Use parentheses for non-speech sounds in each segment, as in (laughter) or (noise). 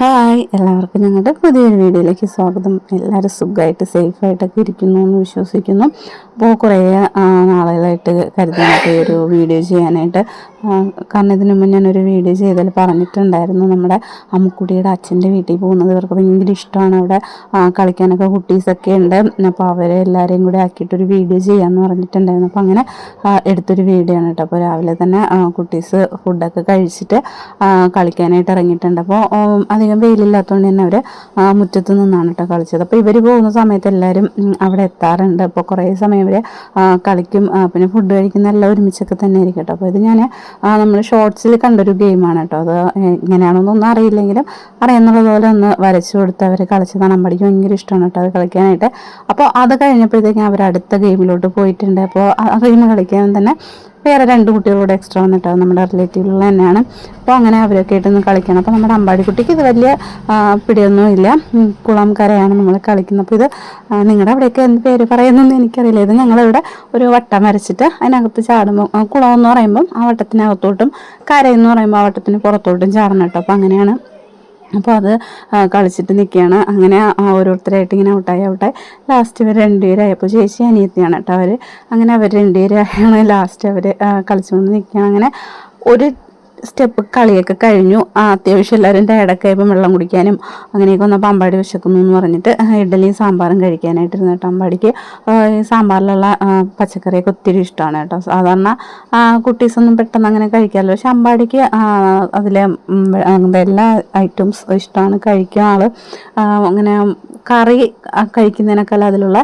Hi എല്ലാവർക്കും ഞങ്ങളുടെ പുതിയൊരു വീഡിയോയിലേക്ക് സ്വാഗതം. എല്ലാവരും സുഖമായിട്ട് സേഫായിട്ടൊക്കെ ഇരിക്കുന്നു എന്ന് വിശ്വസിക്കുന്നു. അപ്പോൾ കുറേ നാളുകളായിട്ട് കരുതാനായിട്ട് ഈ ഒരു വീഡിയോ ചെയ്യാനായിട്ട് കാരണം ഇതിനു മുമ്പ് ഞാനൊരു വീഡിയോ ചെയ്തതിൽ പറഞ്ഞിട്ടുണ്ടായിരുന്നു. നമ്മുടെ അമ്മുക്കുട്ടിയുടെ അച്ഛന്റെ വീട്ടിൽ പോകുന്നത് ഇവർക്ക് ഭയങ്കര ഇഷ്ടമാണ്. അവിടെ കളിക്കാനൊക്കെ കുട്ടീസൊക്കെ ഉണ്ട്. അപ്പോൾ അവരെ എല്ലാവരെയും കൂടി ആക്കിയിട്ടൊരു വീഡിയോ ചെയ്യാമെന്ന് പറഞ്ഞിട്ടുണ്ടായിരുന്നു. അപ്പോൾ അങ്ങനെ എടുത്തൊരു വീഡിയോ ആണ് കേട്ടോ. അപ്പോൾ രാവിലെ തന്നെ കുട്ടീസ് ഫുഡൊക്കെ കഴിച്ചിട്ട് കളിക്കാനായിട്ട് ഇറങ്ങിയിട്ടുണ്ട്. അപ്പോൾ അധികം വെയിലില്ലാത്തതുകൊണ്ട് തന്നെ അവർ മുറ്റത്ത് നിന്നാണ് കേട്ടോ കളിച്ചത്. അപ്പോൾ ഇവർ പോകുന്ന സമയത്ത് എല്ലാവരും അവിടെ എത്താറുണ്ട്. അപ്പോൾ കുറേ സമയം ഇവർ കളിക്കും പിന്നെ ഫുഡ് കഴിക്കുന്ന എല്ലാം ഒരുമിച്ചൊക്കെ തന്നെ ഇരിക്കട്ടോ കേട്ടോ. അപ്പോൾ ഇത് ഞാൻ നമ്മൾ ഷോർട്സിൽ കണ്ടൊരു ഗെയിമാണ് കേട്ടോ അത് എങ്ങനെയാണെന്നൊന്നും അറിയില്ലെങ്കിലും അറിയാമെന്നുള്ളത് പോലെ ഒന്ന് വരച്ചു കൊടുത്ത് അവർ കളിച്ചതാണ്. അമ്പടിക്ക് ഭയങ്കര ഇഷ്ടമാണ് കേട്ടോ അത് കളിക്കാനായിട്ട്. അപ്പോൾ അത് കഴിഞ്ഞപ്പോഴത്തേക്കും അവർ അടുത്ത ഗെയിമിലോട്ട് പോയിട്ടുണ്ട്. അപ്പോൾ ആ ഗെയിം കളിക്കാൻ തന്നെ വേറെ രണ്ട് കുട്ടികളൂടെ എക്സ്ട്രാ വന്നിട്ടാവും നമ്മുടെ റിലേറ്റീവിലുള്ള തന്നെയാണ്. അപ്പോൾ അങ്ങനെ അവരൊക്കെ ആയിട്ടൊന്ന് കളിക്കണം. അപ്പോൾ നമ്മുടെ അമ്പാടിക്കുട്ടിക്ക് ഇത് വലിയ പിടിയൊന്നുമില്ല കുളം കരയാണ് നമ്മൾ കളിക്കുന്നത്. അപ്പോൾ ഇത് നിങ്ങളുടെ അവിടെയൊക്കെ എന്ത് പേര് പറയുന്നതെന്ന് എനിക്കറിയില്ല. ഇത് ഞങ്ങളിവിടെ ഒരു വട്ടം വരച്ചിട്ട് അതിനകത്ത് ചാടുമ്പോൾ കുളം എന്ന് പറയുമ്പം ആ വട്ടത്തിനകത്തോട്ടും കരയെന്ന് പറയുമ്പോൾ ആ വട്ടത്തിന് പുറത്തോട്ടും ചാടണം കേട്ടോ. അപ്പോൾ അങ്ങനെയാണ് അപ്പോൾ അത് കളിച്ചിട്ട് നിൽക്കുകയാണ് അങ്ങനെ ഓരോരുത്തരായിട്ട് ഇങ്ങനെ ഔട്ടായി ഔട്ടായി. ലാസ്റ്റ് ഇവർ രണ്ടുപേരായപ്പോൾ ചേച്ചി അനിയത്തിയാണ് കേട്ടോ അവർ അങ്ങനെ അവർ രണ്ടുപേരായാണ് ലാസ്റ്റ് അവർ കളിച്ചുകൊണ്ട് നിൽക്കുകയാണ് അങ്ങനെ ഒരു സ്റ്റെപ്പ് കളിയൊക്കെ കഴിഞ്ഞു. അത്യാവശ്യം എല്ലാവരും ടയർഡൊക്കെ ആയപ്പോൾ വെള്ളം കുടിക്കാനും അങ്ങനെയൊക്കെ വന്നപ്പോൾ അമ്പാടി വിശക്കുന്നു എന്ന് പറഞ്ഞിട്ട് ഇഡ്ഡലിയും സാമ്പാറും കഴിക്കാനായിട്ടിരുന്നു കേട്ടോ അമ്പാടിക്ക്. സാമ്പാറിലുള്ള പച്ചക്കറിയൊക്കെ ഒത്തിരി ഇഷ്ടമാണ് കേട്ടോ. സാധാരണ കുട്ടീസൊന്നും പെട്ടെന്ന് അങ്ങനെ കഴിക്കാമല്ലോ പക്ഷെ അമ്പാടിക്ക് അതിലെ എല്ലാ ഐറ്റംസ് ഇഷ്ടമാണ് കഴിക്കാൻ ആൾ അങ്ങനെ കറി കഴിക്കുന്നതിനേക്കാൾ അതിലുള്ള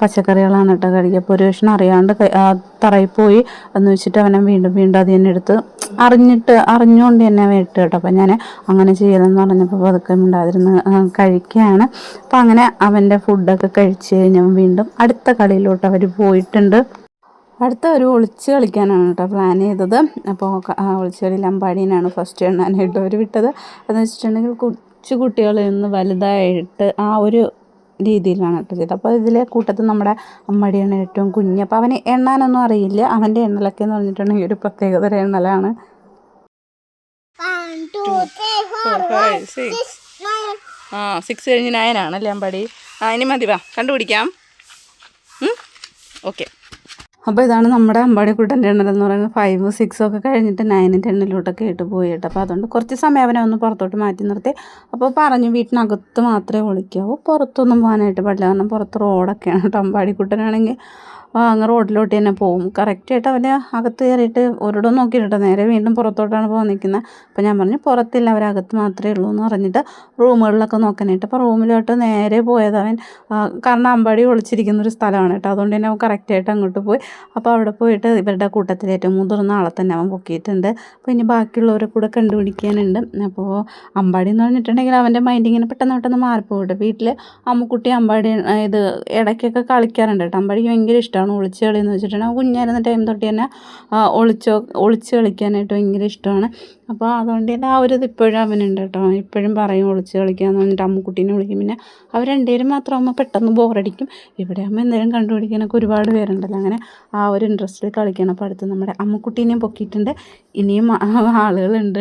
പച്ചക്കറികളാണ് കേട്ടോ കഴിക്കുക. അപ്പോൾ ഒരു അറിയാണ്ട് തറയിൽ പോയി എന്ന് വെച്ചിട്ട് അവനെ വീണ്ടും വീണ്ടും അത് തന്നെ എടുത്ത് അറിഞ്ഞിട്ട് അറിഞ്ഞുകൊണ്ട് തന്നെ വേട്ട് കേട്ടോ. അപ്പം ഞാൻ അങ്ങനെ ചെയ്യലെന്ന് പറഞ്ഞപ്പോൾ പതുക്കെ ഉണ്ടായിരുന്നു കഴിക്കുകയാണ്. അപ്പം അങ്ങനെ അവന്റെ ഫുഡൊക്കെ കഴിച്ച് കഴിഞ്ഞാൽ വീണ്ടും അടുത്ത കളിയിലോട്ട് അവർ പോയിട്ടുണ്ട്. അടുത്ത ഒരു ഒളിച്ച് കളിക്കാനാണ് കേട്ടോ പ്ലാൻ ചെയ്തത്. അപ്പോൾ ഒളിച്ച് കളിയിൽ അമ്പാടീനാണ് ഫസ്റ്റ് എണ്ണാനായിട്ട് അവർ വിട്ടത്. അതെന്ന് വെച്ചിട്ടുണ്ടെങ്കിൽ കൊച്ചു കുട്ടികളിൽ നിന്ന് വലുതായിട്ട് ആ ഒരു രീതിയിലാണ് കേട്ടോ ചെയ്തത്. അപ്പോൾ ഇതിലെ കൂട്ടത്തിൽ നമ്മുടെ അമ്മടിയാണ് ഏറ്റവും കുഞ്ഞ്. അപ്പോൾ അവന് എണ്ണാനൊന്നും അറിയില്ല. അവന്റെ എണ്ണലൊക്കെ എന്ന് പറഞ്ഞിട്ടുണ്ടെങ്കിൽ ഒരു പ്രത്യേകതര എണ്ണലാണ്. ആ സിക്സ് കഴിഞ്ഞ് നയനാണല്ലേ അമ്പടി അമ്പാടി ആ ഇനി മതി വാ. കണ്ടുപിടിക്കാം. ഓക്കെ അപ്പോൾ ഇതാണ് നമ്മുടെ അമ്പാടിക്കുട്ടന്റെ എണ്ണൽ എന്ന് പറയുന്നത് ഫൈവ് സിക്സ് ഒക്കെ കഴിഞ്ഞിട്ട് നയനിന്റെ എണ്ണിലോട്ടൊക്കെ ഇട്ട് പോയി കേട്ടോ. അപ്പോൾ അതുകൊണ്ട് കുറച്ച് സമയം അവനെ ഒന്ന് പുറത്തോട്ട് മാറ്റി നിർത്തി. അപ്പോൾ പറഞ്ഞു വീട്ടിനകത്ത് മാത്രമേ ഒളിക്കാവൂ. പുറത്തൊന്നും പോകാനായിട്ട് പാടില്ല കാരണം പുറത്ത് റോഡൊക്കെയാണ് കേട്ടോ. അമ്പാടിക്കുട്ടനാണെങ്കിൽ അങ്ങ് റോഡിലോട്ട് തന്നെ പോവും. കറക്റ്റായിട്ട് അവന് അകത്ത് കയറിയിട്ട് ഒരിടം നോക്കിയിട്ട് നേരെ വീണ്ടും പുറത്തോട്ടാണ് പോകാൻ നിൽക്കുന്നത്. അപ്പോൾ ഞാൻ പറഞ്ഞു പുറത്തില്ല അവരകത്ത് മാത്രമേ ഉള്ളൂ എന്ന് പറഞ്ഞിട്ട് റൂമുകളിലൊക്കെ നോക്കാനായിട്ട്. അപ്പോൾ റൂമിലോട്ട് നേരെ പോയത് അവൻ കാരണം അമ്പാടി ഒളിച്ചിരിക്കുന്ന ഒരു സ്ഥലമാണ് കേട്ടോ. അതുകൊണ്ട് തന്നെ അവൻ കറക്റ്റായിട്ട് അങ്ങോട്ട് പോയി. അപ്പോൾ അവിടെ പോയിട്ട് ഇവരുടെ കൂട്ടത്തിൽ ഏറ്റവും മുതിർന്ന ആളെ തന്നെ അവൻ പൊക്കിയിട്ടുണ്ട്. അപ്പോൾ ഇനി ബാക്കിയുള്ളവരെ കൂടെ കണ്ടുപിടിക്കാനുണ്ട്. അപ്പോൾ അമ്പാടി എന്ന് പറഞ്ഞിട്ടുണ്ടെങ്കിൽ അവന്റെ മൈൻഡ് ഇങ്ങനെ പെട്ടെന്ന് പെട്ടെന്ന് മാറിപ്പോയിട്ട് വീട്ടിൽ അമ്മുക്കുട്ടി അമ്പാടി ഇത് ഇടയ്ക്കൊക്കെ കളിക്കാറുണ്ട് കേട്ടോ. അമ്പാടിക്ക് ഭയങ്കര ഇഷ്ടമാണ് ഒളിച്ച് കളി എന്ന് വെച്ചിട്ടുണ്ടെങ്കിൽ കുഞ്ഞായിരുന്ന ടൈം തൊട്ട് തന്നെ ഒളിച്ചോ ഒളിച്ച് കളിക്കാനായിട്ട് ഭയങ്കര ഇഷ്ടമാണ്. അപ്പോൾ അതുകൊണ്ട് തന്നെ ആ ഒരു ഇത് ഇപ്പോഴും അവനുണ്ട് കേട്ടോ. ഇപ്പോഴും പറയും ഒളിച്ച് കളിക്കാന്ന് പറഞ്ഞിട്ട് അമ്മുക്കുട്ടീനെ വിളിക്കും. പിന്നെ അവർ രണ്ടുപേരും മാത്രമാകുമ്പോൾ പെട്ടെന്ന് ബോറടിക്കും. ഇവിടെ ആകുമ്പോൾ എന്തെങ്കിലും കണ്ടുപിടിക്കാനൊക്കെ ഒരുപാട് പേരുണ്ടല്ലോ. അങ്ങനെ ആ ഒരു ഇൻട്രസ്റ്റിൽ കളിക്കണം. അപ്പോൾ അടുത്ത് നമ്മുടെ അമ്മുക്കുട്ടീനെയും പൊക്കിയിട്ടുണ്ട്. ഇനിയും ആളുകളുണ്ട്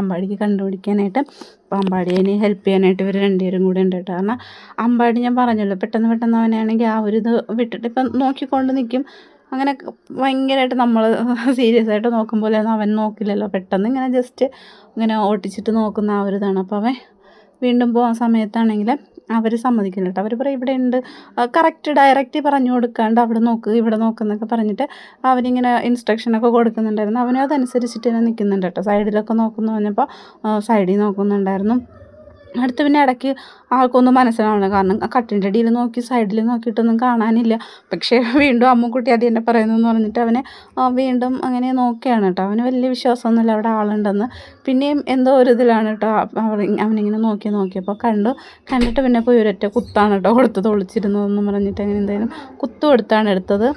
അമ്പാടിക്ക് കണ്ടുപിടിക്കാനായിട്ട്. അപ്പോൾ അമ്പാടിയെ ഹെൽപ്പ് ചെയ്യാനായിട്ട് ഇവർ രണ്ടുപേരും കൂടെ ഉണ്ട് കേട്ടോ. കാരണം അമ്പാടി ഞാൻ പറഞ്ഞല്ലോ പെട്ടെന്ന് പെട്ടെന്ന് അവനാണെങ്കിൽ ആ ഒരു ഇത് വിട്ടിട്ട് ഇപ്പം നോക്കിക്കൊണ്ട് നിൽക്കും അങ്ങനെ ഭയങ്കരമായിട്ട് നമ്മൾ സീരിയസ് ആയിട്ട് നോക്കും അവൻ നോക്കില്ലല്ലോ. പെട്ടെന്ന് ഇങ്ങനെ ജസ്റ്റ് ഇങ്ങനെ ഓട്ടിച്ചിട്ട് നോക്കുന്ന ആ ഒരു ഇതാണ്. അപ്പോൾ അവൻ വീണ്ടും പോകാൻ സമയത്താണെങ്കിൽ അവർ സമ്മതിക്കില്ല കേട്ടോ അവർ പറയും ഇവിടെ ഉണ്ട് കറക്റ്റ് ഡയറക്റ്റ് പറഞ്ഞു കൊടുക്കാണ്ട് അവിടെ നോക്ക് ഇവിടെ നോക്കുന്നൊക്കെ പറഞ്ഞിട്ട് അവരിങ്ങനെ ഇൻസ്ട്രക്ഷനൊക്കെ കൊടുക്കുന്നുണ്ടായിരുന്നു. അവനും അതനുസരിച്ചിട്ട് തന്നെ നിൽക്കുന്നുണ്ട് കേട്ടോ. സൈഡിലൊക്കെ നോക്കുന്നു പറഞ്ഞപ്പോൾ സൈഡിൽ നോക്കുന്നുണ്ടായിരുന്നു. അടുത്ത് പിന്നെ ഇടയ്ക്ക് ആൾക്കൊന്നും മനസ്സിലാവണം കാരണം കട്ടിന്റെ അടിയിൽ നോക്കി സൈഡിൽ നോക്കിയിട്ടൊന്നും കാണാനില്ല. പക്ഷേ വീണ്ടും അമ്മുക്കുട്ടി അത് തന്നെ പറയുന്നതെന്ന് പറഞ്ഞിട്ട് അവനെ വീണ്ടും അങ്ങനെ നോക്കുകയാണ് കേട്ടോ. അവന് വലിയ വിശ്വാസമൊന്നുമില്ല അവിടെ ആളുണ്ടെന്ന്. പിന്നെയും എന്തോ ഒരു ഇതിലാണ് കേട്ടോ. അവനിങ്ങനെ നോക്കി നോക്കിയപ്പോൾ കണ്ടു. കണ്ടിട്ട് പിന്നെ പോയി ഒരൊറ്റ കുത്താണ് കേട്ടോ കൊടുത്തത് ഒളിച്ചിരുന്നതെന്ന് പറഞ്ഞിട്ട് അങ്ങനെ എന്തായാലും കുത്തു കൊടുത്താണ് എടുത്തത്.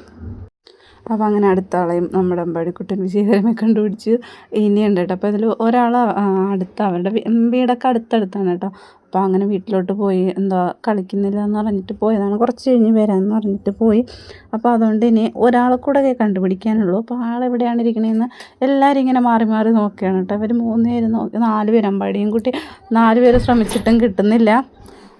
അപ്പോൾ അങ്ങനെ അടുത്ത ആളെയും നമ്മുടെ അമ്പാടിക്കുട്ടൻ വിജയകരമായി കണ്ടുപിടിച്ച് ഇനിയുണ്ട് കേട്ടോ. അപ്പോൾ ഇതിൽ ഒരാൾ അടുത്ത അവരുടെ വീടൊക്കെ അടുത്തടുത്താണ് കേട്ടോ. അപ്പോൾ അങ്ങനെ വീട്ടിലോട്ട് പോയി എന്താ കളിക്കുന്നില്ല എന്ന് പറഞ്ഞിട്ട് പോയതാണ്. കുറച്ച് കഴിഞ്ഞ് വരാമെന്ന് പറഞ്ഞിട്ട് പോയി. അപ്പോൾ അതുകൊണ്ട് ഇനി ഒരാളെ കൂടെ കണ്ടുപിടിക്കാനുള്ളൂ. അപ്പോൾ ആളെവിടെയാണ് ഇരിക്കണതെന്ന് എല്ലാവരും ഇങ്ങനെ മാറി മാറി നോക്കുകയാണ് കേട്ടോ. അവർ മൂന്ന് പേര് നോക്കി നാല് പേര് അമ്പാടിയും കുട്ടി നാല് പേര് ശ്രമിച്ചിട്ടും കിട്ടുന്നില്ല.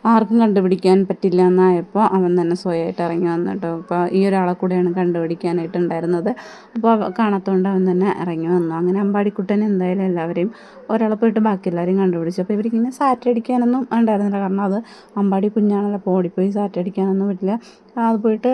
ആർക്കും കണ്ടുപിടിക്കാൻ പറ്റില്ല എന്നായപ്പോൾ അവൻ തന്നെ സ്വയമായിട്ട് ഇറങ്ങി വന്നു അപ്പോൾ ഈ ഒരാളെ കൂടെയാണ് കണ്ടുപിടിക്കാനായിട്ടുണ്ടായിരുന്നത്. അപ്പോൾ കാണാത്തതുകൊണ്ട് അവൻ തന്നെ ഇറങ്ങി വന്നു. അങ്ങനെ അമ്പാടിക്കുട്ടൻ എന്തായാലും എല്ലാവരെയും ഒരാളെ പോയിട്ട് ബാക്കി എല്ലാവരെയും കണ്ടുപിടിച്ചു. അപ്പോൾ ഇവർക്കിങ്ങനെ സാറ്റ് അടിക്കാനൊന്നും ഉണ്ടായിരുന്നില്ല. കാരണം അത് അമ്പാടി കുഞ്ഞാണല്ലോ. അപ്പോൾ ഓടിപ്പോയി സാറ്റ് അടിക്കാനൊന്നും പറ്റില്ല അത് പോയിട്ട്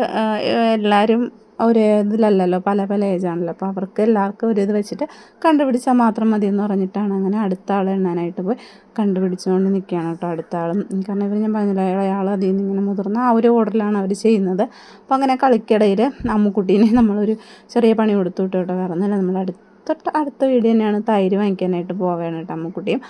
എല്ലാവരും ഒരേ ഇതിലല്ലല്ലോ പല പല ഏജാണല്ലോ. അപ്പോൾ അവർക്ക് എല്ലാവർക്കും ഒരു ഇത് വെച്ചിട്ട് കണ്ടുപിടിച്ചാൽ മാത്രം മതി എന്ന് പറഞ്ഞിട്ടാണ് അങ്ങനെ അടുത്ത ആൾ എണ്ണാനായിട്ട് പോയി കണ്ടുപിടിച്ചുകൊണ്ട് നിൽക്കുകയാണ് കേട്ടോ അടുത്ത ആളും. കാരണം ഇവർ ഞാൻ പറഞ്ഞില്ല അയാൾ അതിൽ നിന്ന് ഇങ്ങനെ മുതിർന്ന ആ ഒരു ഓർഡറിലാണ് അവർ ചെയ്യുന്നത്. അപ്പോൾ അങ്ങനെ കളിക്കിടയിൽ അമ്മുക്കുട്ടീനെ നമ്മളൊരു ചെറിയ പണി കൊടുത്തു കേട്ടോ. വേറെ ഒന്നുമില്ല നമ്മൾ അടുത്ത തൊട്ട് അടുത്ത വീട് തന്നെയാണ് തൈര് വാങ്ങിക്കാനായിട്ട് പോവുകയാണ് കേട്ടോ അമ്മക്കുട്ടിയും.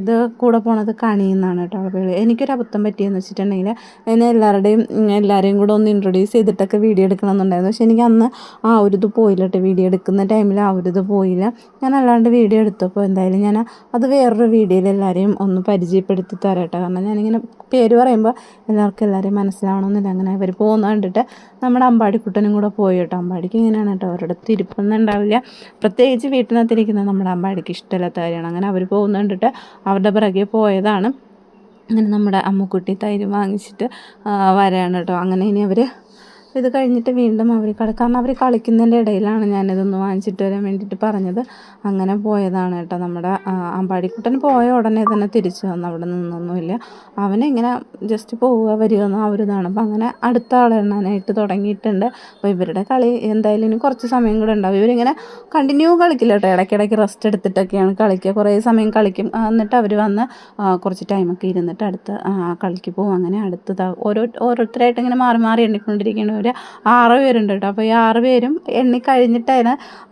ഇത് കൂടെ പോണത് കണിയെന്നാണ് കേട്ടോ പേര് എനിക്കൊരു അബദ്ധം പറ്റിയെന്ന് വെച്ചിട്ടുണ്ടെങ്കിൽ എന്നെ എല്ലാവരുടെയും എല്ലാവരെയും കൂടെ ഒന്ന് ഇൻട്രൊഡ്യൂസ് ചെയ്തിട്ടൊക്കെ വീഡിയോ എടുക്കണമെന്നുണ്ടായിരുന്നു. പക്ഷേ എനിക്ക് അന്ന് ആ ഒരു ഇത് പോയില്ല കേട്ടോ വീഡിയോ എടുക്കുന്ന ടൈമിൽ ആ ഒരു ഇത് പോയില്ല. ഞാൻ അല്ലാണ്ട് വീഡിയോ എടുത്തപ്പോൾ എന്തായാലും ഞാൻ അത് വേറൊരു വീഡിയോയിൽ എല്ലാവരെയും ഒന്ന് പരിചയപ്പെടുത്തി തരാം കേട്ടോ കാരണം ഞാനിങ്ങനെ പേര് പറയുമ്പോൾ എല്ലാവർക്കും എല്ലാവരെയും മനസ്സിലാവണമെന്നില്ല. അങ്ങനെ അവർ പോകുന്ന കണ്ടിട്ട് നമ്മുടെ അമ്പാടിക്കുട്ടനും കൂടെ പോയി കേട്ടോ അമ്പാടിക്ക് ഇങ്ങനെയാണ് കേട്ടോ അവരുടെ തിരുപ്പൊന്നും ഉണ്ടാവില്ല. പ്രത്യേകിച്ച് വീട്ടിനകത്തിരിക്കുന്നത് നമ്മുടെ അമ്പാടിക്ക് ഇഷ്ടമില്ലാത്ത കാര്യമാണ്. അങ്ങനെ അവർ പോകുന്ന കണ്ടിട്ട് അവരുടെ പിറകെ പോയതാണ്. അങ്ങനെ നമ്മുടെ അമ്മുക്കുട്ടി തൈര് വാങ്ങിച്ചിട്ട് വരാണ് കേട്ടോ. അങ്ങനെ ഇനി അവർ ഇത് കഴിഞ്ഞിട്ട് വീണ്ടും അവർ കളി കാരണം അവർ കളിക്കുന്നതിന്റെ ഇടയിലാണ് ഞാനിതൊന്ന് വാങ്ങിച്ചിട്ട് വരാൻ വേണ്ടിയിട്ട് പറഞ്ഞത്. അങ്ങനെ പോയതാണ് കേട്ടോ നമ്മുടെ അമ്പാടിക്കുട്ടൻ പോയ ഉടനെ തന്നെ തിരിച്ചു വന്നു. അവിടെ നിന്നൊന്നുമില്ല. അവനിങ്ങനെ ജസ്റ്റ് പോവുക വരിക എന്ന ഇതാണ്. അപ്പം അങ്ങനെ അടുത്ത ആൾ എണ്ണാനായിട്ട് തുടങ്ങിയിട്ടുണ്ട്. അപ്പോൾ ഇവരുടെ കളി എന്തായാലും ഇനി കുറച്ച് സമയം കൂടെ ഉണ്ടാവും. ഇവരിങ്ങനെ കണ്ടിന്യൂ കളിക്കില്ല കേട്ടോ. ഇടയ്ക്കിടയ്ക്ക് റെസ്റ്റ് എടുത്തിട്ടൊക്കെയാണ് കളിക്കുക. കുറേ സമയം കളിക്കും. എന്നിട്ട് അവർ വന്ന് കുറച്ച് ടൈമൊക്കെ ഇരുന്നിട്ട് അടുത്ത് കളിക്ക് പോകും അങ്ങനെ അടുത്തത് ഓരോ ഓരോരുത്തരായിട്ട് ഇങ്ങനെ മാറി മാറി എണ്ണിക്കൊണ്ടിരിക്കുന്ന ഒരു ആറ് പേരുണ്ട് കേട്ടോ. അപ്പോൾ ഈ ആറ് പേരും എണ്ണി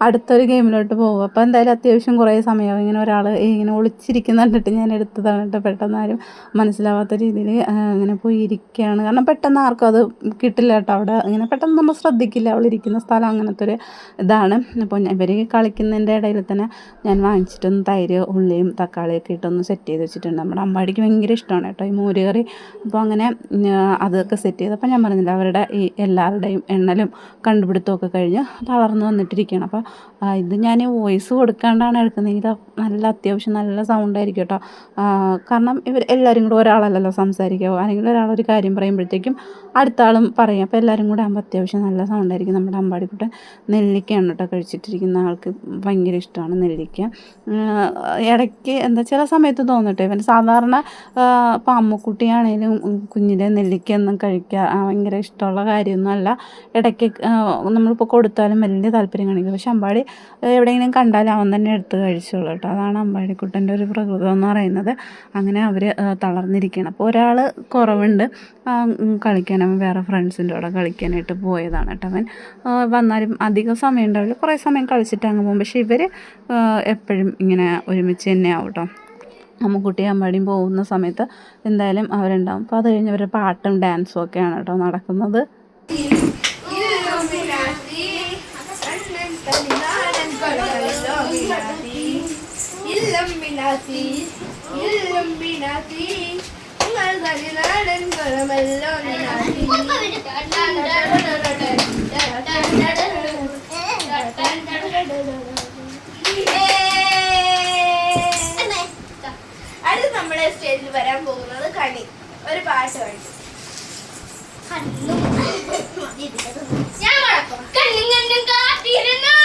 അടുത്തൊരു ഗെയിമിലോട്ട് പോകും അപ്പോൾ എന്തായാലും അത്യാവശ്യം കുറേ സമയം ഇങ്ങനെ ഒരാൾ ഇങ്ങനെ ഒളിച്ചിരിക്കുന്ന കണ്ടിട്ട് ഞാൻ എടുത്തതാണ് കേട്ടോ. പെട്ടെന്ന് ആരും മനസ്സിലാവാത്ത രീതിയിൽ ഇങ്ങനെ പോയി ഇരിക്കുകയാണ് കാരണം പെട്ടെന്ന് ആർക്കും അത് കിട്ടില്ല കേട്ടോ അവിടെ. ഇങ്ങനെ പെട്ടെന്ന് നമ്മൾ ശ്രദ്ധിക്കില്ല. അവൾ ഇരിക്കുന്ന സ്ഥലം അങ്ങനത്തെ ഒരു ഇതാണ്. അപ്പോൾ ഇവർ കളിക്കുന്നതിന്റെ ഇടയിൽ തന്നെ ഞാൻ വാങ്ങിച്ചിട്ടൊന്ന് തൈര് ഉള്ളിയും തക്കാളിയൊക്കെ ഇട്ടൊന്ന് സെറ്റ് ചെയ്ത് വെച്ചിട്ടുണ്ട്. നമ്മുടെ അമ്പാടിക്ക് ഭയങ്കര ഇഷ്ടമാണ് കേട്ടോ ഈ മോര് കറി അപ്പോൾ അങ്ങനെ അതൊക്കെ സെറ്റ് ചെയ്തപ്പോൾ ഞാൻ പറഞ്ഞില്ല അവരുടെ ഈ എല്ലാവരുടെയും എണ്ണലും കണ്ടുപിടുത്തമൊക്കെ കഴിഞ്ഞ് തളർന്നു വന്നിട്ടിരിക്കുകയാണ്. അപ്പോൾ ഇത് ഞാൻ വോയിസ് കൊടുക്കാണ്ടാണ് എടുക്കുന്നത്. ഇത് നല്ല അത്യാവശ്യം നല്ല സൗണ്ടായിരിക്കും കേട്ടോ. കാരണം ഇവർ എല്ലാവരും കൂടെ ഒരാളല്ലല്ലോ സംസാരിക്കുക. അല്ലെങ്കിൽ ഒരാളൊരു കാര്യം പറയുമ്പോഴത്തേക്കും അടുത്ത ആളും പറയും. അപ്പോൾ എല്ലാവരും കൂടെ ആകുമ്പോൾ അത്യാവശ്യം നല്ല സൗണ്ടായിരിക്കും നമ്മുടെ അമ്പാടിക്കുട്ടൻ നെല്ലിക്കയാണ് കേട്ടോ കഴിച്ചിട്ടിരിക്കുന്ന ആൾക്ക് ഭയങ്കര ഇഷ്ടമാണ് നെല്ലിക്ക. ഇടയ്ക്ക് എന്താ ചില സമയത്ത് തോന്നട്ടെ ഇവൻ സാധാരണ ഇപ്പോൾ അമ്മക്കുട്ടിയാണേലും കുഞ്ഞിലെ നെല്ലിക്കയൊന്നും കഴിക്കുക ഭയങ്കര ഇഷ്ടമുള്ള കാര്യമൊന്നും അല്ല ഇടയ്ക്ക് നമ്മളിപ്പോൾ കൊടുത്താലും വലിയ താല്പര്യം കാണിക്കും പക്ഷെ അമ്പാടി എവിടെയെങ്കിലും കണ്ടാലും അവൻ തന്നെ എടുത്ത് കഴിച്ചോളൂ കേട്ടോ. അതാണ് അമ്പാടിക്കുട്ടന്റെ ഒരു പ്രകൃതം എന്ന് പറയുന്നത്. അങ്ങനെ അവർ തളർന്നിരിക്കുകയാണ് അപ്പോൾ ഒരാൾ കുറവുണ്ട്. കളിക്കാൻ അവൻ വേറെ ഫ്രണ്ട്സിന്റെ കൂടെ കളിക്കാനായിട്ട് പോയതാണ് കേട്ടോ അവൻ. വന്നാലും അധികം സമയം ഉണ്ടാവില്ല. കുറേ സമയം കളിച്ചിട്ട് അങ്ങ് പോകും. പക്ഷേ ഇവർ എപ്പോഴും ഇങ്ങനെ ഒരുമിച്ച് തന്നെ ആവും കേട്ടോ. അമ്മുക്കുട്ടി അമ്പാടിയും പോകുന്ന സമയത്ത് എന്തായാലും അവരുണ്ടാവും. അപ്പോൾ അത് കഴിഞ്ഞ് അവരുടെ പാട്ടും ഡാൻസും ഒക്കെയാണ് കേട്ടോ നടക്കുന്നത്. ഇല്ലംബിനാസി ഇല്ലംബിനാസി നിങ്ങൾ തനിനാടൻ കൊലമല്ലോ അത് നമ്മുടെ സ്റ്റേജിൽ വരാൻ പോകുന്നത് കണി. ഒരു പാട്ട് പാടി. ഞാൻ. കണ്ണും കണ്ണും കാത്തിരുന്നു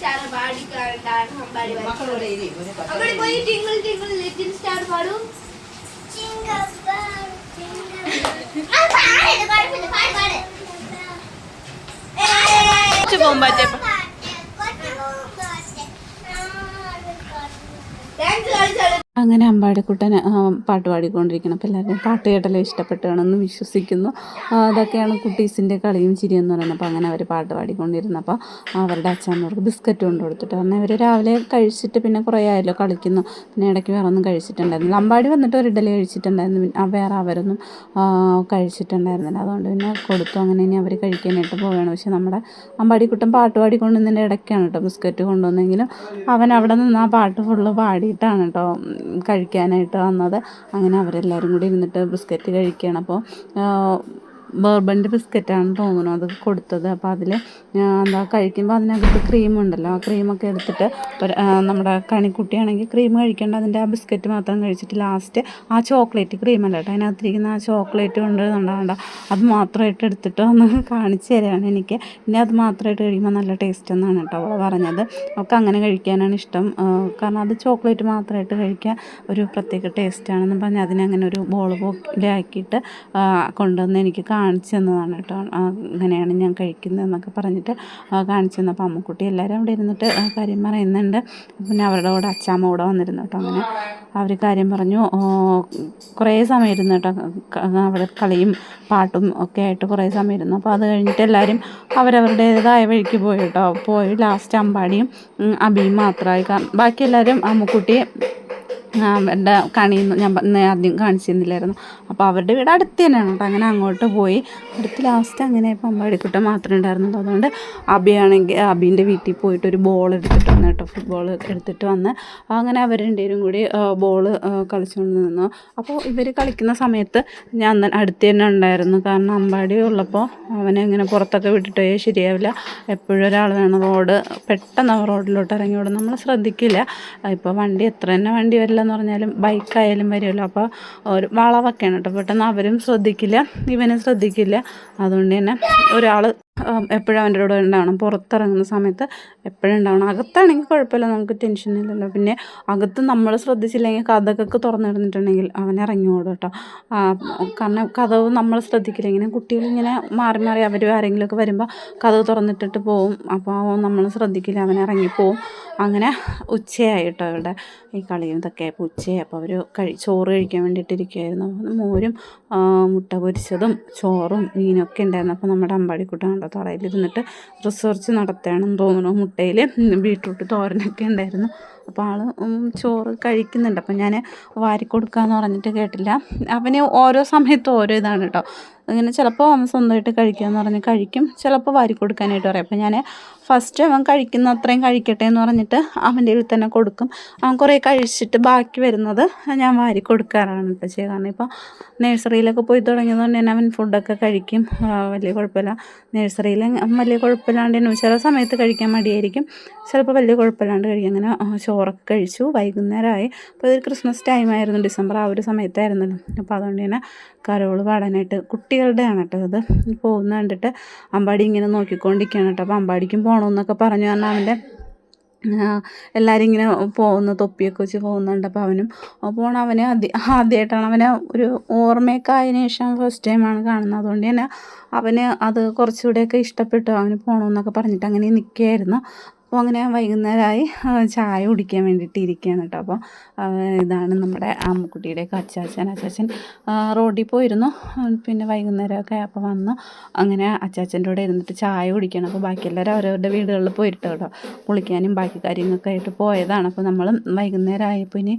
ലിറ്റിൽ സ്റ്റാർ പാടിക്കാണ്ടാണ് അമ്പാടി വരുന്നത്. അമ്പാടി പോയി ടിങ്കിൾ ടിങ്കിൾ ലിറ്റിൽ സ്റ്റാർ പാടൂ കുറച്ച് പോകുമ്പോഴത്തേ ഡാൻസ് കളിച്ചാലും അങ്ങനെ അമ്പാടിക്കുട്ടൻ പാട്ട് പാടിക്കൊണ്ടിരിക്കണം. അപ്പോൾ എല്ലാവരും പാട്ട് കേട്ടല്ലേ ഇഷ്ടപ്പെട്ടാണെന്ന് വിശ്വസിക്കുന്നു. അതൊക്കെയാണ് കുട്ടീസിന്റെ കളിയും ചിരിയും എന്ന് പറയുന്നത്. അപ്പോൾ അങ്ങനെ അവർ പാട്ട് പാടിക്കൊണ്ടിരുന്നപ്പോൾ അവരുടെ അച്ഛനവർക്ക് ബിസ്ക്കറ്റ് കൊണ്ട് കൊടുത്തിട്ട് കാരണം ഇവർ രാവിലെ കഴിച്ചിട്ട് പിന്നെ കുറേ ആയല്ലോ കളിക്കുന്നു. പിന്നെ ഇടയ്ക്ക് വേറെ ഒന്നും കഴിച്ചിട്ടുണ്ടായിരുന്നില്ല. അമ്പാടി വന്നിട്ട് ഒരു ഇഡലി കഴിച്ചിട്ടുണ്ടായിരുന്നു. പിന്നെ വേറെ അവരൊന്നും കഴിച്ചിട്ടുണ്ടായിരുന്നില്ല. അതുകൊണ്ട് പിന്നെ കൊടുത്തു. അങ്ങനെ ഇനി അവർ കഴിക്കാനായിട്ട് പോവുകയാണ്. പക്ഷേ നമ്മുടെ അമ്പാടിക്കുട്ടൻ പാട്ട് പാടിക്കൊണ്ടുവന്നതിന്റെ ഇടയ്ക്കാണ് കേട്ടോ ബിസ്ക്കറ്റ് കൊണ്ടുവന്നെങ്കിലും അവൻ അവിടെ നിന്ന് ആ പാട്ട് ഫുള്ള് പാടിയിട്ടാണ് കേട്ടോ കഴിക്കാനായിട്ട് വന്നത്. അങ്ങനെ അവരെല്ലാവരും കൂടി ഇരുന്നിട്ട് ബിസ്ക്കറ്റ് കഴിക്കുകയാണ്. അപ്പോൾ ബർബന്റെ ബിസ്ക്കറ്റാണെന്ന് തോന്നുന്നു. അത് കൊടുത്തത്. അപ്പോൾ അതിൽ എന്താ കഴിക്കുമ്പോൾ അതിനകത്ത് ക്രീം ഉണ്ടല്ലോ ആ ക്രീമൊക്കെ എടുത്തിട്ട് നമ്മുടെ കണിക്കുട്ടിയാണെങ്കിൽ ക്രീം കഴിക്കേണ്ട. അതിന്റെ ആ ബിസ്ക്കറ്റ് മാത്രം കഴിച്ചിട്ട് ലാസ്റ്റ് ആ ചോക്ലേറ്റ് ക്രീം അല്ല കേട്ടോ. അതിനകത്തിരിക്കുന്ന ആ ചോക്ലേറ്റ് കൊണ്ട് ഉണ്ടാകണ്ട അത് മാത്രമായിട്ട് എടുത്തിട്ട് ഒന്ന് കാണിച്ചു തരാണ് എനിക്ക്. പിന്നെ അത് മാത്രമായിട്ട് കഴിക്കുമ്പോൾ നല്ല ടേസ്റ്റ് എന്നാണ് കേട്ടോ അവൾ പറഞ്ഞത്. അവൾക്ക് അങ്ങനെ കഴിക്കാനാണ് ഇഷ്ടം. കാരണം അത് ചോക്ലേറ്റ് മാത്രമായിട്ട് കഴിക്കാൻ ഒരു പ്രത്യേക ടേസ്റ്റാണെന്ന് പറഞ്ഞ് അതിനങ്ങനെ ഒരു ബോൾ പോക്കിലാക്കിയിട്ട് കൊണ്ടുവന്ന് എനിക്ക് കാണിച്ചു തന്നതാണ് കേട്ടോ അങ്ങനെയാണ് ഞാൻ കഴിക്കുന്നതെന്നൊക്കെ പറഞ്ഞിട്ട് കാണിച്ചു തന്നപ്പോൾ അമ്മക്കുട്ടി എല്ലാവരും അവിടെ ഇരുന്നിട്ട് കാര്യം പറയുന്നുണ്ട്. പിന്നെ അവരുടെ കൂടെ അച്ചാമ്മ കൂടെ വന്നിരുന്നു കേട്ടോ അങ്ങനെ. അവർ കാര്യം പറഞ്ഞു കുറേ സമയം ഇരുന്നു കേട്ടോ അവിടെ കളിയും പാട്ടും ഒക്കെ ആയിട്ട് കുറേ സമയം ഇരുന്നു അപ്പോൾ അത് കഴിഞ്ഞിട്ട് എല്ലാവരും അവരവരുടേതായ വഴിക്ക് പോയി കേട്ടോ. പോയി ലാസ്റ്റ് അമ്പാടിയും അബിയും മാത്രമായി. ബാക്കി എല്ലാവരും അമ്മുക്കുട്ടിയെ അവരുടെ കണിന്ന് ഞാൻ ആദ്യം കാണിച്ചിരുന്നില്ലായിരുന്നു. അപ്പോൾ അവരുടെ വീട് അടുത്ത് തന്നെയാണ് കേട്ടോ. അങ്ങനെ അങ്ങോട്ട് പോയി. അടുത്ത് ലാസ്റ്റ് അങ്ങനെ ഇപ്പം അമ്പാടിക്കുട്ടൻ മാത്രമേ ഉണ്ടായിരുന്നുള്ളൂ. അതുകൊണ്ട് അബിയാണെങ്കിൽ അബീന്റെ വീട്ടിൽ പോയിട്ട് ഒരു ബോൾ എടുത്തിട്ട് വന്നു കേട്ടോ. ഫുട്ബോൾ എടുത്തിട്ട് വന്ന്. അങ്ങനെ അവർ രണ്ടുപേരും കൂടി ബോൾ കളിച്ചുകൊണ്ട് നിന്നു. അപ്പോൾ ഇവർ കളിക്കുന്ന സമയത്ത് ഞാൻ അടുത്ത് തന്നെ ഉണ്ടായിരുന്നു. കാരണം അമ്പാടി ഉള്ളപ്പോൾ അവനെ ഇങ്ങനെ പുറത്തൊക്കെ വിട്ടിട്ടേ ശരിയാവില്ല. എപ്പോഴും ഒരാൾ വേണം റോഡ് പെട്ടെന്ന് റോഡിലോട്ട് ഇറങ്ങി വിടും നമ്മൾ ശ്രദ്ധിക്കില്ല. ഇപ്പോൾ വണ്ടി എത്ര തന്നെ വണ്ടി വരില്ല എന്ന് പറഞ്ഞാലും ബൈക്കായാലും വരുമല്ലോ. അപ്പോൾ ഒരു വളവൊക്കെയാണ് കേട്ടോ. പെട്ടെന്ന് അവരും ശ്രദ്ധിക്കില്ല ഇവനും ശ്രദ്ധിക്കില്ല. അതുകൊണ്ട് തന്നെ ഒരാൾ എപ്പോഴും അവന്റെ കൂടെ ഉണ്ടാവണം. പുറത്തിറങ്ങുന്ന സമയത്ത് എപ്പോഴും ഉണ്ടാവണം. അകത്താണെങ്കിൽ കുഴപ്പമില്ല നമുക്ക് ടെൻഷനില്ലല്ലോ പിന്നെ അകത്ത് നമ്മൾ ശ്രദ്ധിച്ചില്ലെങ്കിൽ കഥകൊക്കെ തുറന്നിടുന്നിട്ടുണ്ടെങ്കിൽ അവൻ ഇറങ്ങി ഓടും കേട്ടോ കാരണം കഥവ് നമ്മൾ ശ്രദ്ധിക്കില്ല ഇങ്ങനെ കുട്ടികളിങ്ങനെ മാറി മാറി അവർ ആരെങ്കിലുമൊക്കെ വരുമ്പോൾ കഥവ് തുറന്നിട്ടിട്ട് പോവും. അപ്പോൾ നമ്മൾ ശ്രദ്ധിക്കില്ല അവൻ ഇറങ്ങിപ്പോവും. അങ്ങനെ ഉച്ചയായിട്ടോ ഇവിടെ ഈ കളിയും ഇതൊക്കെ ആയപ്പോൾ ഉച്ചയായി. അപ്പോൾ അവർ കഴി ചോറ് കഴിക്കാൻ വേണ്ടിയിട്ടിരിക്കുകയായിരുന്നു. അപ്പോൾ മോരും മുട്ട പൊരിച്ചതും ചോറും മീനൊക്കെ ഉണ്ടായിരുന്നു. അപ്പോൾ നമ്മുടെ അമ്പാടിക്കുട്ടൻ കണ്ടോ തറയിലിരുന്നിട്ട് റിസർച്ച് നടത്തുകയാണെന്ന് തോന്നുന്നു. മുട്ടയിൽ ബീട്രൂട്ട് തോരനൊക്കെ ഉണ്ടായിരുന്നു. അപ്പോൾ ആൾ ചോറ് കഴിക്കുന്നുണ്ട്. അപ്പം ഞാൻ വാരി കൊടുക്കാമെന്ന് പറഞ്ഞിട്ട് കേട്ടില്ല. അവന് ഓരോ സമയത്തും ഓരോ ഇതാണ് കേട്ടോ അങ്ങനെ ചിലപ്പോൾ അവൻ സ്വന്തമായിട്ട് കഴിക്കാമെന്ന് പറഞ്ഞ് കഴിക്കും. ചിലപ്പോൾ വാരി കൊടുക്കാനായിട്ട് പറയും. അപ്പോൾ ഞാൻ ഫസ്റ്റ് അവൻ കഴിക്കുന്ന അത്രയും കഴിക്കട്ടെ എന്ന് പറഞ്ഞിട്ട് അവന്റെ കയ്യിൽ തന്നെ കൊടുക്കും. അവൻ കുറേ കഴിച്ചിട്ട് ബാക്കി വരുന്നത് ഞാൻ വാരി കൊടുക്കാറാണ് കേട്ടോ ചെയ്യുക. കാരണം ഇപ്പോൾ നഴ്സറിയിലൊക്കെ പോയി തുടങ്ങിയതുകൊണ്ട് തന്നെ അവൻ ഫുഡൊക്കെ കഴിക്കും. വലിയ കുഴപ്പമില്ല. നഴ്സറിയിൽ വലിയ കുഴപ്പമില്ലാണ്ട് ചില സമയത്ത് കഴിക്കാൻ മടിയായിരിക്കും. ചിലപ്പോൾ വലിയ കുഴപ്പമില്ലാണ്ട് കഴിക്കും. അങ്ങനെ ആ, ചോറൊക്കെ കഴിച്ചു. വൈകുന്നേരമായി. അപ്പോൾ ഇതൊരു ക്രിസ്മസ് ടൈമായിരുന്നു ഡിസംബർ ആ ഒരു സമയത്തായിരുന്നല്ലോ അപ്പോൾ അതുകൊണ്ട് തന്നെ കരോൾ പാടാനായിട്ട് കുട്ടികളുടെയാണ് കേട്ടോ അത് പോകുന്ന കണ്ടിട്ട് അമ്പാടി ഇങ്ങനെ നോക്കിക്കൊണ്ടിരിക്കുകയാണ് കേട്ടോ. അപ്പോൾ അമ്പാടിക്കും പോകണമെന്നൊക്കെ പറഞ്ഞു കാരണം അവന്റെ എല്ലാവരും ഇങ്ങനെ പോകുന്ന തൊപ്പിയൊക്കെ വെച്ച് പോകുന്നുണ്ട്. അപ്പോൾ അവനും പോകണം അവന് ആദ്യ ആദ്യമായിട്ടാണ് അവനെ ഒരു ഓർമ്മയൊക്കെ ആയതിനു ശേഷം ഫസ്റ്റ് ടൈമാണ് കാണുന്നത്. അതുകൊണ്ട് തന്നെ അവന് അത് കുറച്ചുകൂടെയൊക്കെ ഇഷ്ടപ്പെട്ടു. അവന് പോകണമെന്നൊക്കെ പറഞ്ഞിട്ട് അങ്ങനെ നിൽക്കുകയായിരുന്നു. അപ്പോൾ അങ്ങനെ വൈകുന്നേരമായി ചായ കുടിക്കാൻ വേണ്ടിയിട്ട് ഇരിക്കുകയാണ് കേട്ടോ അപ്പോൾ ഇതാണ് നമ്മുടെ അമ്മക്കുട്ടിയുടെയൊക്കെ അച്ചാച്ചൻ. അച്ചാച്ചൻ റോഡിൽ പോയിരുന്നു. പിന്നെ വൈകുന്നേരമൊക്കെ അപ്പോൾ വന്നു. അങ്ങനെ അച്ചാച്ചന്റെ കൂടെ ഇരുന്നിട്ട് ചായ കുടിക്കണം. അപ്പോൾ ബാക്കിയെല്ലാവരും അവരവരുടെ വീടുകളിൽ പോയിട്ട് കേട്ടോ. കുളിക്കാനും ബാക്കി കാര്യങ്ങളൊക്കെ ആയിട്ട് പോയതാണ്. അപ്പോൾ നമ്മളും വൈകുന്നേരം ആയപ്പോൾ ഇനി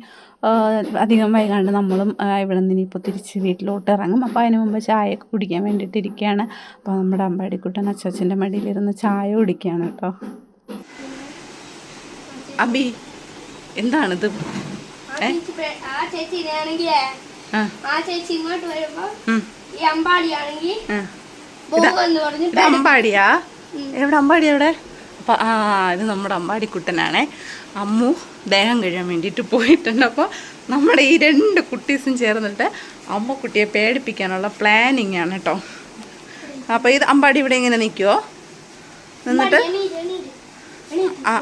അധികം വൈകാണ്ട് നമ്മളും ഇവിടെ നിന്ന് ഇനിയിപ്പോൾ തിരിച്ച് വീട്ടിലോട്ട് ഇറങ്ങും. അപ്പോൾ അതിന് മുമ്പ് ചായയൊക്കെ കുടിക്കാൻ വേണ്ടിയിട്ട് ഇരിക്കുകയാണ് അപ്പോൾ നമ്മുടെ അമ്പാടിക്കുട്ടൻ അച്ചാച്ചന്റെ മടിയിലിരുന്ന് ചായ കുടിക്കുകയാണ് കേട്ടോ. അബി എന്താണിത്? അമ്പാടിയാ? എവിടെ അമ്പാടി എവിടെ അപ്പോൾ ആ ഇത് നമ്മുടെ അമ്പാടിക്കുട്ടനാണേ. അമ്മു ദേഹം കഴിയാൻ വേണ്ടിയിട്ട് പോയിട്ടുണ്ട്. അപ്പോൾ നമ്മുടെ ഈ രണ്ട് കുട്ടീസും ചേർന്നിട്ട് അമ്മ കുട്ടിയെ പേടിപ്പിക്കാനുള്ള പ്ലാനിങ് ആണ് കേട്ടോ അപ്പോൾ ഇത് അമ്പാടി ഇവിടെ ഇങ്ങനെ നിൽക്കുമോ എന്നിട്ട് ആ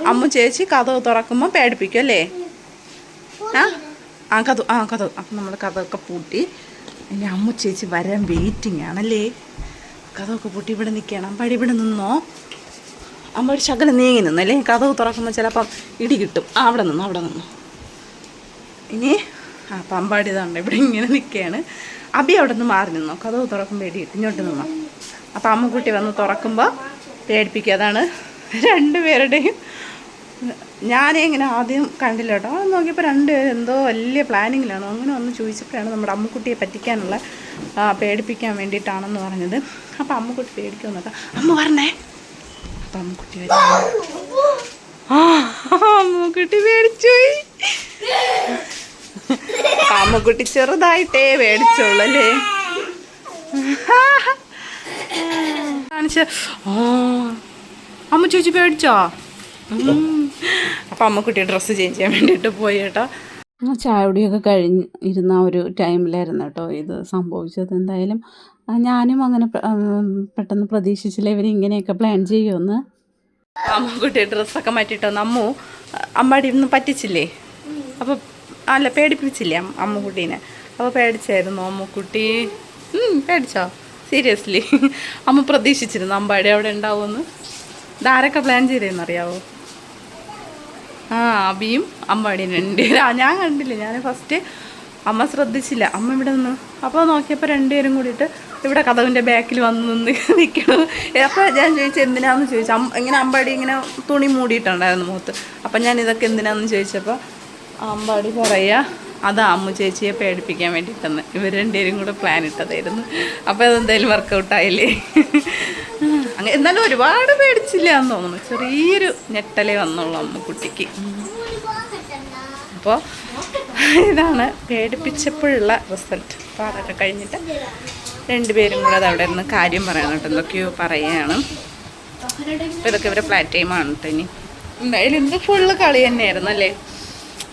അമ്മു ചേച്ചി കഥ തുറക്കുമ്പോൾ പേടിപ്പിക്കും അല്ലേ? ആ? കഥ ആ കഥ. അപ്പം നമ്മൾ കഥമൊക്കെ പൂട്ടി. ഇനി അമ്മ ചേച്ചി വരാൻ വെയിറ്റിംഗ് ആണല്ലേ കഥമൊക്കെ പൂട്ടി ഇവിടെ നിൽക്കണം പടി ഇവിടെ നിന്നോ? അമ്മ ഒരു ശകലം നീങ്ങി നിന്നു അല്ലേ? കഥവ് തുറക്കുമ്പോൾ ചിലപ്പം ഇടി കിട്ടും. ആ അവിടെ നിന്നു അവിടെ നിന്നു. ഇനി ആ പമ്പാടി അമ്പാടി ഇതാണ് ഇവിടെ ഇങ്ങനെ നിൽക്കുകയാണ്. അബി അവിടെ നിന്ന് മാറി നിന്നോ? കഥവ് തുറക്കുമ്പോൾ ഇടി കിട്ടും. ഇങ്ങോട്ട് നിന്നോ. അപ്പം അമ്മക്കുട്ടി വന്ന് തുറക്കുമ്പോൾ പേടിപ്പിക്കുക അതാണ് രണ്ടുപേരുടെയും ഞാനേ ഇങ്ങനെ ആദ്യം കണ്ടില്ല കേട്ടോ. അത് നോക്കിയപ്പോൾ രണ്ട് എന്തോ വലിയ പ്ലാനിങ്ങിലാണ്? അങ്ങനെ ഒന്ന് ചോദിച്ചപ്പോഴാണ് നമ്മുടെ അമ്മുക്കുട്ടിയെ പറ്റിക്കാനുള്ള പേടിപ്പിക്കാൻ വേണ്ടിയിട്ടാണെന്ന് പറഞ്ഞത്. അപ്പോൾ അമ്മുക്കുട്ടി പേടിക്കുമെന്നൊക്കെ അമ്മ പറഞ്ഞേ അപ്പം അമ്മുക്കുട്ടി ആ അമ്മുക്കുട്ടി പേടിച്ചു പോയി. അപ്പം അമ്മുക്കുട്ടി ചെറുതായിട്ടേ പേടിച്ചോളൂ അല്ലേ? കാണിച്ച് ഓ അമ്മ ചേച്ചി പേടിച്ചോ. അപ്പം അമ്മക്കുട്ടി ഡ്രസ്സ് ചേഞ്ച് ചെയ്യാൻ വേണ്ടിയിട്ട് പോയി കേട്ടോ. ആ ചായകുടിയൊക്കെ കഴിഞ്ഞ് ഇരുന്ന ആ ഒരു ടൈമിലായിരുന്നു കേട്ടോ ഇത് സംഭവിച്ചത്. എന്തായാലും ഞാനും അങ്ങനെ പെട്ടെന്ന് പ്രതീക്ഷിച്ചില്ല ഇവർ ഇങ്ങനെയൊക്കെ പ്ലാൻ ചെയ്യുമെന്ന്. അമ്മക്കുട്ടി ഡ്രസ്സൊക്കെ മാറ്റിയിട്ട് വന്ന് അമ്മു അമ്മാടി ഇന്ന് പറ്റിച്ചില്ലേ? അപ്പോൾ അല്ല പേടിപ്പിച്ചില്ലേ അമ്മ- അമ്മുക്കുട്ടീനെ? അപ്പോൾ പേടിച്ചായിരുന്നു അമ്മുക്കുട്ടി. കുട്ടി പേടിച്ചോ? സീരിയസ്ലി അമ്മ പ്രതീക്ഷിച്ചിരുന്നു അമ്പാടി അവിടെ ഉണ്ടാവുമെന്ന്. ഇതാരൊക്കെ പ്ലാൻ ചെയ്തതെന്ന് അറിയാവോ ആ അബിയും അമ്പാടിയും രണ്ടുപേരും ഞാൻ കണ്ടില്ല. ഞാൻ ഫസ്റ്റ് അമ്മ ശ്രദ്ധിച്ചില്ല. അമ്മ ഇവിടെ നിന്ന് അപ്പോൾ നോക്കിയപ്പോൾ രണ്ടുപേരും കൂടിയിട്ട് ഇവിടെ കഥവിന്റെ ബാക്കിൽ വന്ന് നിന്ന് നിൽക്കണം അപ്പോൾ ഞാൻ ചോദിച്ചു എന്തിനാന്ന്? ചോദിച്ചു. അമ്മ ഇങ്ങനെ അമ്പാടി ഇങ്ങനെ തുണി മൂടിയിട്ടുണ്ടായിരുന്നു മുഖത്ത്. അപ്പം ഞാൻ ഇതൊക്കെ എന്തിനാന്ന് ചോദിച്ചപ്പോൾ അമ്പാടി പറയുക അതാ അമ്മു ചേച്ചിയെ പേടിപ്പിക്കാൻ വേണ്ടിയിട്ടെന്ന്. ഇവർ രണ്ടുപേരും കൂടെ പ്ലാൻ ഇട്ടതായിരുന്നു. അപ്പോൾ അതെന്തായാലും വർക്കൗട്ടായില്ലേ അങ്ങനെ എന്നാലും ഒരുപാട് പേടിച്ചില്ല എന്ന് തോന്നുന്നു. ചെറിയൊരു ഞെട്ടലേ വന്നുള്ളൂ അമ്മ കുട്ടിക്ക്. അപ്പോൾ ഇതാണ് പേടിപ്പിച്ചപ്പോഴുള്ള റിസൾട്ട് അപ്പോൾ അതൊക്കെ കഴിഞ്ഞിട്ട് രണ്ടുപേരും കൂടെ അത് അവിടെ ഇരുന്ന് കാര്യം പറയണം കേട്ടോ. എന്തൊക്കെയോ പറയുകയാണ്. അപ്പോൾ ഇതൊക്കെ ഇവരെ പ്ലാറ്റ് ടൈമാണ് കേട്ടോ ഇനി. എന്തായാലും ഇത് ഫുള്ള് കളി തന്നെയായിരുന്നു അല്ലേ?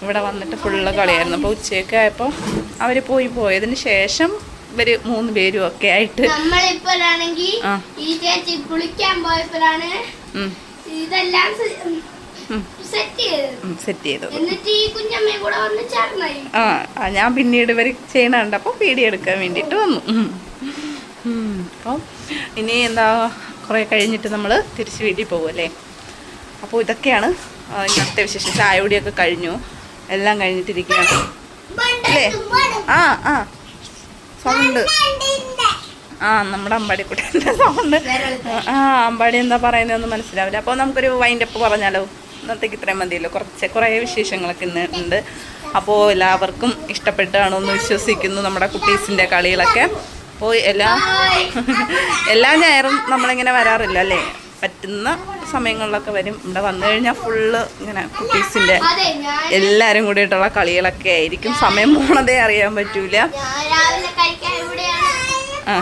ഇവിടെ വന്നിട്ട് ഫുള്ള് കളിയായിരുന്നു. അപ്പോൾ ഉച്ചയൊക്കെ ആയപ്പോൾ അവർ പോയി പോയതിന് ശേഷം ഇവർ മൂന്ന് പേരും ഒക്കെ ആയിട്ട്. ഈ ചേച്ചി കുളിക്കാൻ പോയപ്പോഴാണ് ഉം, ഇതെല്ലാം സെറ്റ് ചെയ്തു ആ ഞാൻ പിന്നീട് ഇവർ ചെയ്യണുണ്ട് അപ്പോൾ വീഡിയോ എടുക്കാൻ വേണ്ടിയിട്ട് വന്നു. അപ്പം ഇനി എന്താ കുറേ കഴിഞ്ഞിട്ട് നമ്മൾ തിരിച്ച് വീട്ടിൽ പോകുമല്ലേ അപ്പോൾ ഇതൊക്കെയാണ് ഇന്നത്തെ വിശേഷം. ചായ കൂടിയൊക്കെ കഴിഞ്ഞു. എല്ലാം കഴിഞ്ഞിട്ടിരിക്കുകയാണ് അല്ലേ? ആ ആ. സൗണ്ട്. ആ നമ്മുടെ അമ്പാടി അമ്പാടിക്കുട്ടന്റെ സൗണ്ട്. ആ അമ്പാടി എന്താ പറയുന്നതെന്ന് മനസ്സിലാവില്ല. അപ്പോൾ നമുക്കൊരു വൈൻഡപ്പ് പറഞ്ഞാലോ? ഇന്നത്തേക്ക് ഇത്രയും മതിയല്ലോ. കുറച്ച് കുറേ വിശേഷങ്ങളൊക്കെ ഇന്ന് ഉണ്ട്. അപ്പോൾ എല്ലാവർക്കും ഇഷ്ടപ്പെട്ടാണെന്ന് വിശ്വസിക്കുന്നു നമ്മുടെ കുട്ടീസിന്റെ കളികളൊക്കെ. അപ്പോൾ എല്ലാ എല്ലാ ഞായറും നമ്മളിങ്ങനെ വരാറില്ല അല്ലേ? പറ്റുന്ന സമയങ്ങളിലൊക്കെ വരും. ഇവിടെ വന്നു കഴിഞ്ഞാൽ ഫുള്ള് ഇങ്ങനെ കുട്ടീസിന്റെ എല്ലാവരും കൂടിയിട്ടുള്ള കളികളൊക്കെ ആയിരിക്കും. സമയം പോണതേ അറിയാൻ പറ്റൂല. ആ.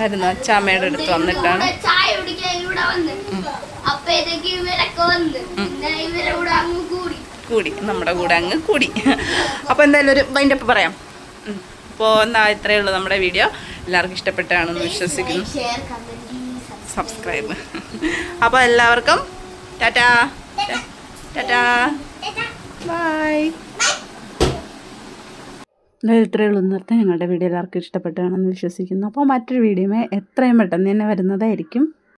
ആയിരുന്നു. അച്ചാമ്മയുടെ അടുത്ത് വന്നിട്ടാണ്. കൂടി നമ്മുടെ കൂടെ അങ്ങ് കൂടി. അപ്പോൾ എന്തായാലും ഒരു വൈൻഡപ്പ് പറയാം. അപ്പോൾ എന്നാ ഇത്രയേ ഉള്ളൂ നമ്മുടെ വീഡിയോ എല്ലാവർക്കും ഇഷ്ടപ്പെട്ടാണെന്ന് വിശ്വസിക്കുന്നു. സബ്സ്ക്രൈബ് (laughs) അപ്പോൾ എല്ലാവർക്കും ടാറ്റാ. ടാറ്റാ. ബൈ. ഇത്രയേ ഉള്ളൂ നിർത്തി ഞങ്ങളുടെ വീഡിയോ എല്ലാവർക്കും ഇഷ്ടപ്പെട്ടാണെന്ന് വിശ്വസിക്കുന്നു. അപ്പോൾ മറ്റൊരു വീഡിയോമേ എത്രയും പെട്ടെന്ന് തന്നെ വരുന്നതായിരിക്കും.